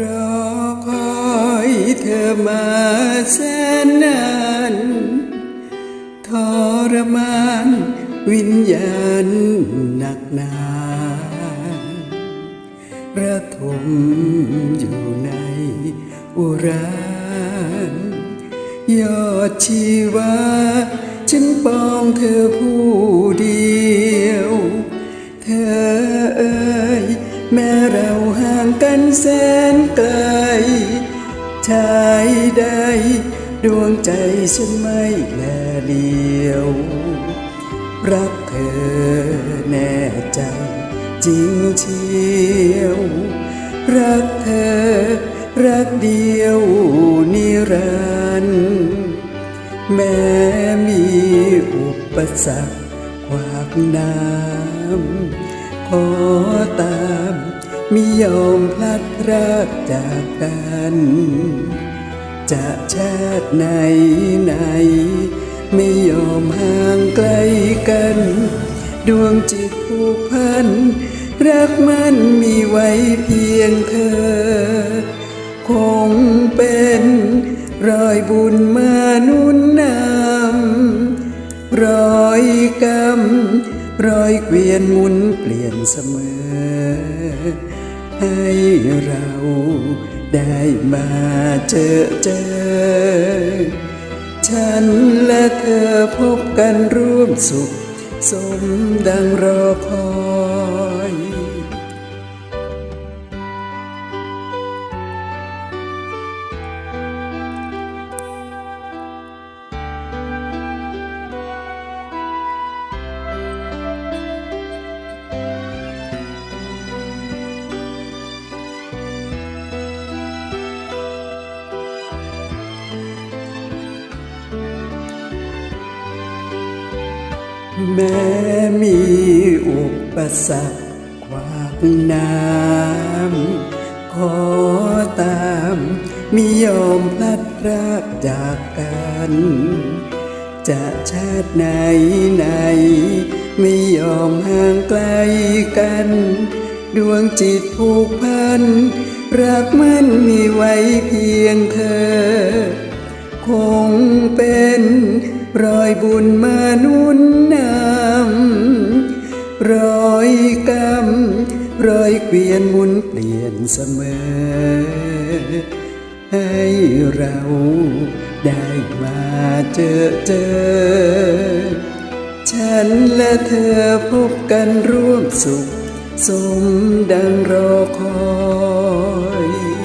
รอคอยเธอมาแสนนานทรมานวิญญาณหนักหนาระทมอยู่ในอุรานยอดชีวาฉันปองเธอผู้เดียว เธอเอ่ยแม้เรา นแสนไกลชายใดดวงใจฉันไม่แลเลียว รักเธอแน่ใจจริงเชียว รักเธอ รักเดียวนิรันดร์แม้มีอุปสรรคขวากน้ำขอตาม มิยอมพลัดพรากจากกัน จะชาติไหนไหน ไม่ยอมห่างไกลกัน ดวงจิตผูกพัน รักมันมีไว้เพียงเธอ คงเป็นรอยบุญมานุนนำรอยกรรมรอยเกวียนหมุนเปลี่ยนเสมอ ให้เราได้มาเจอเจอ ฉันและเธอพบกันร่วมสุข สมดังรอคอย แม้มีอุปสรรคขวากน้ำขอตามมิยอมพลัดพรากจากกัน จะชาติไหนไหน ไม่ยอมห่างไกลกัน ดวงจิตผูกพัน รักมันมีไว้เพียงเธอ คงเป็นรอยบุญมา รอยกรรมรอยเกวียนหมุนเปลี่ยนเสมอ ให้เราได้มาเจอเจอ ฉันและเธอพบกันร่วมสุข สมดังรอคอย